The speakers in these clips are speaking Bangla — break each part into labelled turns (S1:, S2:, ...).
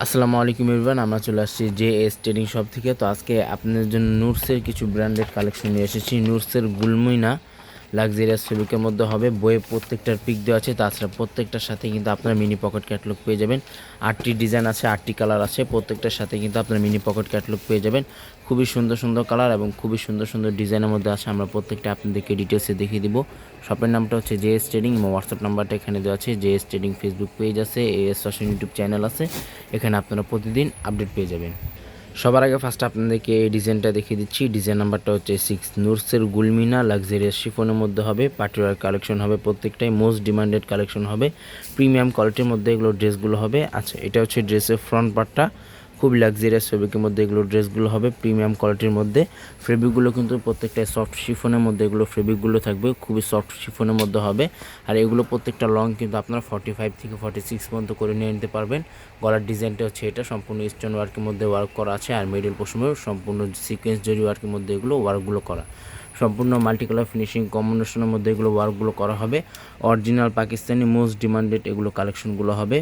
S1: আসসালামু আলাইকুম ইরবান আমরা চলে আসছি জে এস ট্রেডিং শপ থেকে। তো আজকে আপনাদের জন্য নুটসের কিছু ব্র্যান্ডেড কালেকশন নিয়ে এসেছি। নুটসের গুলমইনা লাক্সারিয়াস ফেব্রিকের মধ্যে হবে, বইয়ে প্রত্যেকটার পিক দেওয়া আছে, তাছাড়া প্রত্যেকটার সাথে কিন্তু আপনার মিনি পকেট ক্যাটলগ পেয়ে যাবেন। আটটি ডিজাইন আছে, আটটি কালার আছে, প্রত্যেকটার সাথে কিন্তু আপনার মিনি পকেট ক্যাটলগ পেয়ে যাবেন। খুবই সুন্দর সুন্দর কালার এবং খুবই সুন্দর সুন্দর ডিজাইনের মধ্যে আছে, আমরা প্রত্যেকটা আপনাদেরকে ডিটেলসে দেখিয়ে দিব। শপের নামটা হচ্ছে জে এস ট্রেডিং এবং হোয়াটসঅ্যাপ নাম্বারটা এখানে দেওয়া আছে J S trading Facebook page আছে A S fashion YouTube channel আছে, এখানে আপনারা প্রতিদিন আপডেট পেয়ে যাবেন। সবার আগে ফার্স্ট আপনাদেরকে এই ডিজাইনটা দেখিয়ে দিচ্ছি। ডিজাইন নাম্বারটা হচ্ছে সিক্স নুরসের গুলমিনা লাক্সারিয়াস শিফনের মধ্যে হবে। পার্টিওয়ার কালেকশন হবে প্রত্যেকটাই। মোস্ট ডিমান্ডেড কালেকশন হবে। প্রিমিয়াম কোয়ালিটির মধ্যে এগুলো ড্রেসগুলো হবে। আচ্ছা এটা হচ্ছে ড্রেসের ফ্রন্ট পার্টটা খুব লাক্সারিয়াস ফেব্রিকের মধ্যে এগুলো ড্রেসগুলো হবে প্রিমিয়াম কোয়ালিটির মধ্যে। ফেব্রিকগুলো কিন্তু প্রত্যেকটা সফট শিফনের মধ্যে এগুলো ফেব্রিকগুলো থাকবে, খুবই সফট শিফনের মধ্যে হবে। আর এগুলো প্রত্যেকটা লং কিন্তু আপনারা ফর্টি ফাইভ থেকে ফর্টি সিক্স পর্যন্ত করে নিয়ে নিতে পারবেন। গলার ডিজাইনটা হচ্ছে এটা, সম্পূর্ণ স্টোন ওয়ার্কের মধ্যে ওয়ার্ক করা আছে আর মিডল পোশমেও সম্পূর্ণ সিকোয়েন্স জরি ওয়ার্কের মধ্যে এগুলো ওয়ার্কগুলো করা। সম্পূর্ণ মাল্টি কালার ফিনিশিং কম্বিনেশনের মধ্যে এগুলো ওয়ার্কগুলো করা হবে। অরিজিনাল পাকিস্তানি মোস্ট ডিমান্ডেড এগুলো কালেকশনগুলো হবে।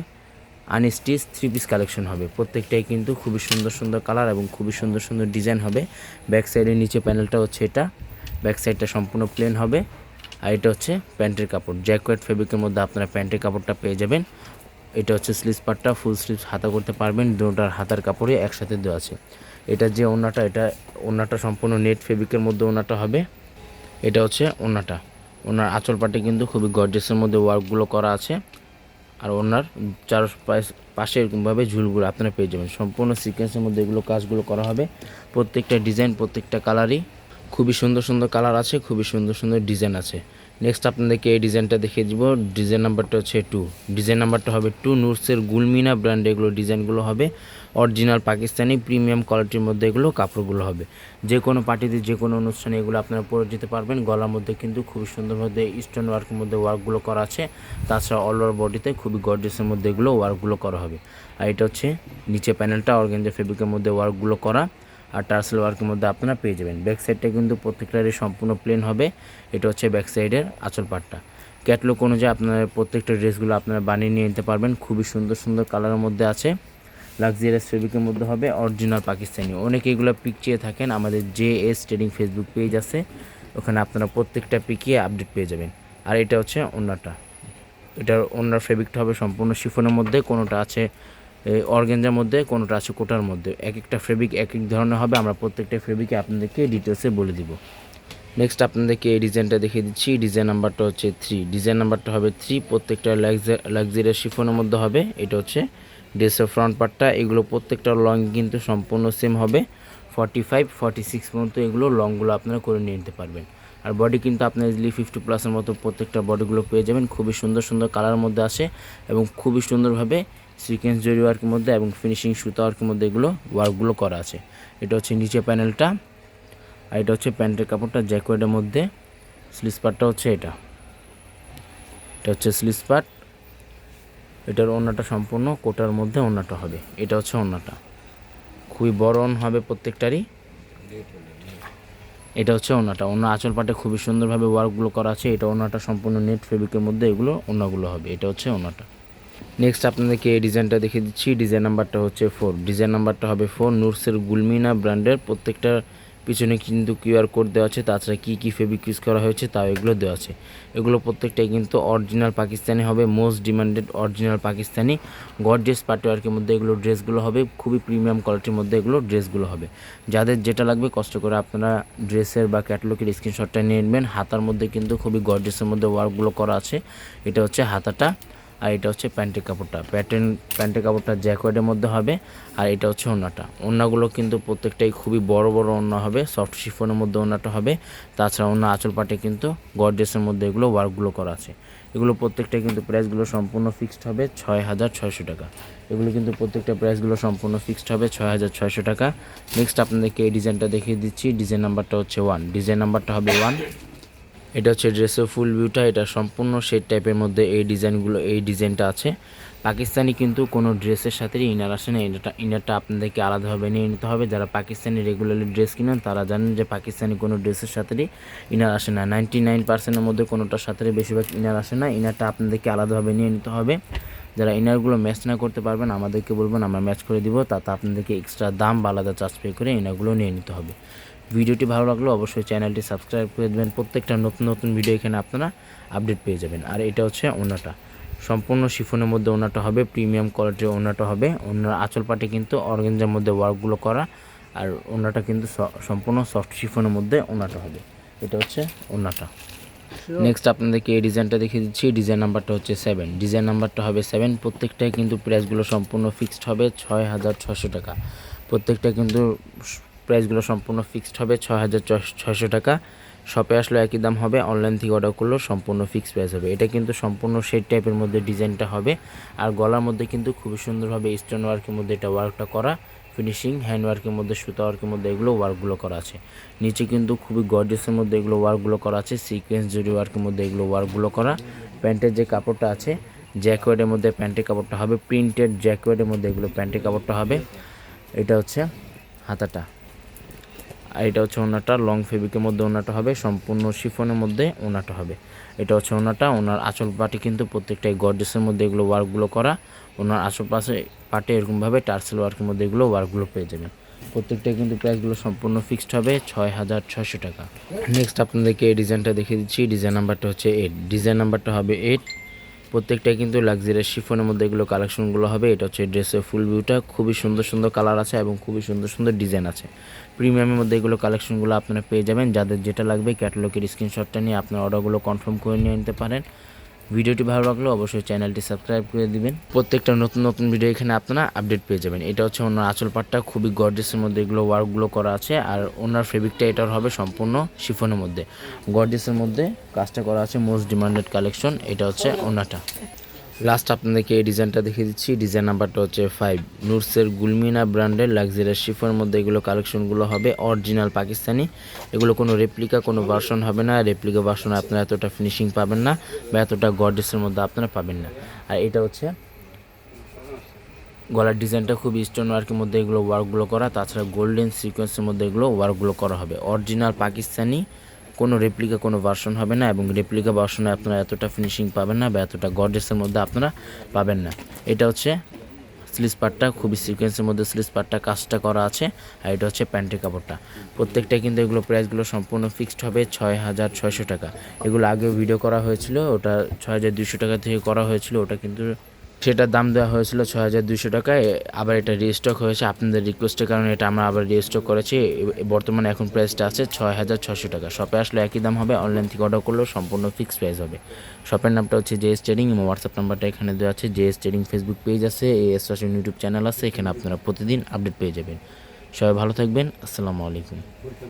S1: আনস্টিচ থ্রি পিস কালেকশন হবে। প্রত্যেকটাই কিন্তু খুবই সুন্দর সুন্দর কালার এবং খুবই সুন্দর সুন্দর ডিজাইন হবে। ব্যাক সাইডের নিচে প্যানেলটা হচ্ছে এটা। ব্যাক সাইডটা সম্পূর্ণ প্লেন হবে। আর এটা হচ্ছে প্যান্টের কাপড়। জ্যাকোয়েট ফেব্রিকের মধ্যে আপনারা প্যান্টের কাপড়টা পেয়ে যাবেন। এটা হচ্ছে স্লিভস পার্টটা ফুল স্লিভস হাতা করতে পারবেন। দুটার হাতার কাপড়ে একসাথে দেওয়া আছে। এটা যে ওনাটা এটা ওনাটা সম্পূর্ণ নেট ফেব্রিকের মধ্যে ওনাটা হবে। এটা হচ্ছে ওনাটা ওনার আঁচল পাটে কিন্তু খুবই গর্জেসের মধ্যে ওয়ার্কগুলো করা আছে। আর ওনার চার পাশ- এরকমভাবে ঝুলগুলো আপনারা পেয়ে যাবেন। সম্পূর্ণ সিকোয়েন্সের মধ্যে এগুলো কাজগুলো করা হবে। প্রত্যেকটা ডিজাইন প্রত্যেকটা কালারই খুবই সুন্দর সুন্দর কালার আছে, খুবই সুন্দর সুন্দর ডিজাইন আছে। নেক্সট আপনাদেরকে এই ডিজাইনটা দেখিয়ে দিব। ডিজাইন নাম্বারটা হচ্ছে টু ডিজাইন নাম্বারটা হবে টু নুটসের গুলমিনা ব্র্যান্ডে এগুলো ডিজাইনগুলো হবে। অরিজিনাল পাকিস্তানি প্রিমিয়াম কোয়ালিটির মধ্যে এগুলো কাপড়গুলো হবে। যে কোনো পার্টিতে যে কোনো অনুষ্ঠানে এগুলো আপনারা পরে যেতে পারবেন। গলার মধ্যে কিন্তু খুবই সুন্দরভাবে স্টোন ওয়ার্কের মধ্যে ওয়ার্কগুলো করা আছে। তাছাড়া অল ওভার বডিতে খুবই গর্জেসের মধ্যে এগুলো ওয়ার্কগুলো করা হবে। আর এটা হচ্ছে নিচে প্যানেলটা অর্গেঞ্জা ফেব্রিকের মধ্যে ওয়ার্কগুলো করা। আর টার্সেল ওয়ার্কের মধ্যে আপনারা পেয়ে যাবেন। ব্যাক সাইডটা কিন্তু প্রত্যেকটারই সম্পূর্ণ প্লেন হবে। এটা হচ্ছে ব্যাক সাইডের আঁচল পাটটা। ক্যাটলগ অনুযায়ী আপনারা প্রত্যেকটা ড্রেসগুলো আপনারা বানিয়ে নিয়ে নিতে পারবেন। খুবই সুন্দর সুন্দর কালারের মধ্যে আছে। লাক্সারিয়াস ফেব্রিকের মধ্যে হবে অরিজিনাল পাকিস্তানি অনেকে এগুলো পিক চেয়ে থাকেন। আমাদের J S trading Facebook page আছে। ওখানে আপনারা প্রত্যেকটা পিকিয়ে আপডেট পেয়ে যাবেন। আর এটা হচ্ছে অন্যটা এটার অন্যার ফেব্রিকটা হবে সম্পূর্ণ শিফনের মধ্যে। কোনোটা আছে অর্গেঞ্জার মধ্যে, কোনোটা আছে কোটার মধ্যে। এক একটা ফেব্রিক এক এক ধরনের হবে, আমরা প্রত্যেকটা ফেব্রিকে আপনাদেরকে ডিটেলসে বলে দিব। নেক্সট আপনাদেরকে এই ডিজাইনটা দেখিয়ে দিচ্ছি। ডিজাইন নাম্বারটা হচ্ছে থ্রি ডিজাইন নাম্বারটা হবে থ্রি প্রত্যেকটা লাক্সারিয়াস শিফনের মধ্যে হবে। এটা হচ্ছে ড্রেসের ফ্রন্ট পার্টটা এগুলো প্রত্যেকটা লং কিন্তু সম্পূর্ণ সেম হবে। ফর্টি ফাইভ ফর্টি সিক্স পর্যন্ত এগুলো লংগুলো আপনারা করে নিয়ে নিতে পারবেন। আর বডি কিন্তু আপনার ইজিলি ফিফটি প্লাসের মতো প্রত্যেকটা বডিগুলো পেয়ে যাবেন। খুবই সুন্দর সুন্দর কালারের মধ্যে আসে এবং খুবই সুন্দরভাবে সিকোয়েন্স জরি ওয়ার্কের মধ্যে এবং ফিনিশিং সুতা ওয়ার্কের মধ্যে এগুলো ওয়ার্কগুলো করা আছে। এটা হচ্ছে নিচে প্যানেলটা আর এটা হচ্ছে প্যান্টের কাপড়টা জ্যাকোয়েডের মধ্যে। স্লিস পার্টটা হচ্ছে এটা। এটা হচ্ছে স্লিস পার্ট এটার ওড়নাটা সম্পূর্ণ কোটার মধ্যে ওড়নাটা হবে। এটা হচ্ছে ওড়নাটা। খুবই বড় হবে প্রত্যেকটারই। এটা হচ্ছে ওনাটা অন্য আঁচল পাটে খুবই সুন্দরভাবে ওয়ার্কগুলো করা আছে। এটা ওনাটা সম্পূর্ণ নেট ফেব্রিকের মধ্যে এগুলো ওনাগুলো হবে। এটা হচ্ছে ওনাটা নেক্সট আপনাদেরকে এই ডিজাইনটা দেখিয়ে দিচ্ছি। ডিজাইন নাম্বারটা হচ্ছে ফোর ডিজাইন নাম্বারটা হবে ফোর নুরসের গুলমিনা ব্র্যান্ডের প্রত্যেকটা পিছনে কিন্তু কিউআর কোড দেওয়া আছে। তাছাড়া কী কী ফেব্রিক ইউজ করা হয়েছে, তাও এগুলো দেওয়া আছে। এগুলো প্রত্যেকটাই কিন্তু অরিজিনাল পাকিস্তানি হবে। Most demanded original Pakistani. Gorgeous পাটোয়ার্কের মধ্যে এগুলো ড্রেসগুলো হবে। খুবই প্রিমিয়াম কোয়ালিটির মধ্যে এগুলো ড্রেসগুলো হবে। যাদের যেটা লাগবে, কষ্ট করে আপনারা ড্রেসের বা ক্যাটালগের স্ক্রিনশটটা নিয়ে নেবেন। হাতার মধ্যে কিন্তু খুবই গর্জেসের মধ্যে ওয়ার্কগুলো করা আছে। এটা হচ্ছে হাতাটা। আর এটা হচ্ছে প্যান্টের কাপড়টা। প্যাটার্ন প্যান্টের কাপড়টা জ্যাকোয়েডের মধ্যে হবে আর এটা হচ্ছে ওড়নাটা ওড়নাগুলো কিন্তু প্রত্যেকটাই খুবই বড় বড় ওড়না হবে, সফট শিফনের মধ্যে ওনাটা হবে। তাছাড়া অন্য আঁচল পাটে কিন্তু গর্জেসের মধ্যে এগুলো ওয়ার্কগুলো করা আছে। এগুলো প্রত্যেকটাই কিন্তু প্রাইসগুলো সম্পূর্ণ ফিক্সড হবে ছয় হাজার ছয়শো টাকা। এগুলো কিন্তু প্রত্যেকটা প্রাইসগুলো সম্পূর্ণ ফিক্সড হবে ছয় হাজার ছয়শো টাকা। নেক্সট আপনাদেরকে এই ডিজাইনটা দেখিয়ে দিচ্ছি। ডিজাইন নাম্বারটা হচ্ছে ওয়ান ডিজাইন নাম্বারটা হবে ওয়ান এটা হচ্ছে ড্রেসের ফুল ভিউটা এটা সম্পূর্ণ শেড টাইপের মধ্যে এই ডিজাইনগুলো, এই ডিজাইনটা আছে। পাকিস্তানি কিন্তু কোনো ড্রেসের সাথে ইনার আসে না, এটা ইনারটা আপনাদেরকে আলাদাভাবে নিয়ে নিতে হবে। যারা পাকিস্তানি রেগুলারলি ড্রেস কিনেন, তারা জানেন যে পাকিস্তানি কোনো ড্রেসের সাথেই ইনার আসে না। নাইনটি নাইন পার্সেন্টের মধ্যে কোনোটার সাথে বেশিরভাগ ইনার আসে না। ইনারটা আপনাদেরকে আলাদাভাবে নিয়ে নিতে হবে। যারা ইনারগুলো ম্যাচ না করতে পারবেন, আমাদেরকে বলবেন, আমরা ম্যাচ করে দিব। তাতে আপনাদেরকে এক্সট্রা দাম বা আলাদা চার্জ পে করে ইনারগুলো নিয়ে নিতে হবে। ভিডিওটি ভালো লাগলে অবশ্যই চ্যানেলটি সাবস্ক্রাইব করে দেবেন। প্রত্যেকটা নতুন নতুন ভিডিও এখানে আপনারা আপডেট পেয়ে যাবেন। আর এটা হচ্ছে ওনাটা। সম্পূর্ণ শিফনের মধ্যে ওনাটা হবে প্রিমিয়াম কোয়ালিটির ওনাটা হবে। ওনার আঁচল পাটে কিন্তু অর্গেঞ্জার মধ্যে ওয়ার্কগুলো করা আর ওনাটা কিন্তু স- সম্পূর্ণ সফট শিফনের মধ্যে ওনাটা হবে। এটা হচ্ছে ওনাটা। নেক্সট আপনাদেরকে এই ডিজাইনটা দেখিয়ে দিচ্ছি। ডিজাইন নাম্বারটা হচ্ছে সেভেন ডিজাইন নাম্বারটা হবে সেভেন প্রত্যেকটাই কিন্তু প্রাইসগুলো সম্পূর্ণ ফিক্সড হবে ছয় হাজার ছশো টাকা। প্রত্যেকটা কিন্তু প্রাইসগুলো সম্পূর্ণ ফিক্সড হবে ছয় হাজার ছশো টাকা। শপে আসলে একই দাম হবে, অনলাইন থেকে অর্ডার করলেও সম্পূর্ণ ফিক্সড প্রাইস হবে। এটা কিন্তু সম্পূর্ণ শেড টাইপের মধ্যে ডিজাইনটা হবে। আর গলার মধ্যে কিন্তু খুবই সুন্দরভাবে স্টোন ওয়ার্কের মধ্যে এটা ওয়ার্কটা করা ফিনিশিং হ্যান্ড ওয়ার্কের মধ্যে, সুতা ওয়ার্কের মধ্যে এগুলো ওয়ার্কগুলো করা আছে। নিচে কিন্তু খুবই গর্জিয়াসের মধ্যে এগুলো ওয়ার্কগুলো করা আছে সিকোয়েন্স জুড়ি ওয়ার্কের মধ্যে এগুলো ওয়ার্কগুলো করা। প্যান্টের যে কাপড়টা আছে জ্যাকওয়েডের মধ্যে প্যান্টের কাপড়টা হবে প্রিন্টেড জ্যাকওয়েডের মধ্যে এগুলো প্যান্টের কাপড়টা হবে। এটা হচ্ছে হাতাটা। আর এটা হচ্ছে ওনাটা লং ফেব্রিকের মধ্যে ওনাটা হবে, সম্পূর্ণ শিফনের মধ্যে ওনাটা হবে। এটা হচ্ছে ওনাটা ওনার আঁচল পাটি কিন্তু প্রত্যেকটাই গর্জেসের মধ্যে এগুলো ওয়ার্কগুলো করা, ওনার আশেপাশে পাটে এরকমভাবে টার্সেল ওয়ার্কের মধ্যে এগুলো ওয়ার্কগুলো পেয়ে যাবেন। প্রত্যেকটা কিন্তু প্রাইসগুলো সম্পূর্ণ ফিক্সড হবে, ছয় হাজার ছশো টাকা। নেক্সট আপনাদেরকে এই ডিজাইনটা দেখিয়ে দিচ্ছি ডিজাইন নাম্বারটা হচ্ছে এইট ডিজাইন নাম্বারটা হবে এইট প্রত্যেকটা কিন্তু লাক্সারিয়াস শিফনের মধ্যে এগুলো কালেকশনগুলো হবে। এটা হচ্ছে ড্রেসের ফুল ভিউটা খুবই সুন্দর সুন্দর কালার আছে এবং খুবই সুন্দর সুন্দর ডিজাইন আছে। প্রিমিয়ামের মধ্যে এগুলো কালেকশনগুলো আপনারা পেয়ে যাবেন। যাদের যেটা লাগবে ক্যাটালগের স্ক্রিনশটটা নিয়ে আপনার অর্ডারগুলো কনফার্ম করে নিয়ে নিতে পারেন। ভিডিওটি ভালো লাগলে অবশ্যই চ্যানেলটি সাবস্ক্রাইব করে দিবেন। প্রত্যেকটা নতুন নতুন ভিডিও এখানে আপনারা আপডেট পেয়ে যাবেন। এটা হচ্ছে ওনার আচল পাটটা খুবই গর্জেসের মধ্যে এগুলো ওয়ার্কগুলো করা আছে আর ওনার ফেব্রিকটা এটার হবে সম্পূর্ণ শিফনের মধ্যে। গর্জেসের মধ্যে কাজটা করা আছে মোস্ট ডিমান্ডেড কালেকশন এটা হচ্ছে ওনাটা। লাস্ট আপনাদেরকে এই ডিজাইনটা দেখিয়ে দিচ্ছি। ডিজাইন নাম্বারটা হচ্ছে ফাইভ নুরসের গুলমিনা ব্র্যান্ডের লাক্সারিয়াস শিফনের মধ্যে এগুলো কালেকশনগুলো হবে। অরিজিনাল পাকিস্তানি এগুলো কোনো রেপ্লিকা কোনো ভার্সন হবে না। রেপ্লিকা ভার্সনে আপনারা এতটা ফিনিশিং পাবেন না বা এতটা গর্জেসের মধ্যে আপনারা পাবেন না। আর এটা হচ্ছে গলার ডিজাইনটা খুব স্টোন ওয়ার্কের মধ্যে এগুলো ওয়ার্কগুলো করা। তাছাড়া গোল্ডেন সিকোয়েন্সের মধ্যে এগুলো ওয়ার্কগুলো করা হবে। অরিজিনাল পাকিস্তানি কোনো রেপ্লিকা কোনো ভার্সন হবে না এবং রেপ্লিকা ভার্সনে আপনারা এতটা ফিনিশিং পাবেন না বা এতটা গর্জেসের মধ্যে আপনারা পাবেন না। এটা হচ্ছে স্লিস পার্টটা খুবই সিকোয়েন্সের মধ্যে স্লিস পার্টটা কাজটা করা আছে আর এটা হচ্ছে প্যান্টের কাপড়টা। প্রত্যেকটা কিন্তু এগুলো প্রাইসগুলো সম্পূর্ণ ফিক্সড হবে ছয় হাজার ছয়শো টাকা। এগুলো আগেও ভিডিও করা হয়েছিল, ওটা ছয় হাজার দুশো টাকা থেকে করা হয়েছিল, ওটা কিন্তু সেটার দাম দেওয়া হয়েছিল ছয় হাজার দুশো টাকায়। আবার এটা রিস্টক হয়েছে আপনাদের রিকোয়েস্টের কারণে, এটা আমরা আবার রিস্টক করেছি। বর্তমানে এখন প্রাইসটা আছে ছয় হাজার ছশো টাকা। শপে আসলে একই দাম হবে অনলাইন থেকে অর্ডার করলেও সম্পূর্ণ ফিক্স প্রাইস হবে। শপের নামটা হচ্ছে জে এস ট্রেডিং এবং হোয়াটসঅ্যাপ নাম্বারটা এখানে দেওয়া আছে। J S trading Facebook page আছে এস ফ্যাশন ইউটিউব চ্যানেল আছে। এখানে আপনারা প্রতিদিন আপডেট পেয়ে যাবেন। সবাই ভালো থাকবেন। আসসালামু আলাইকুম।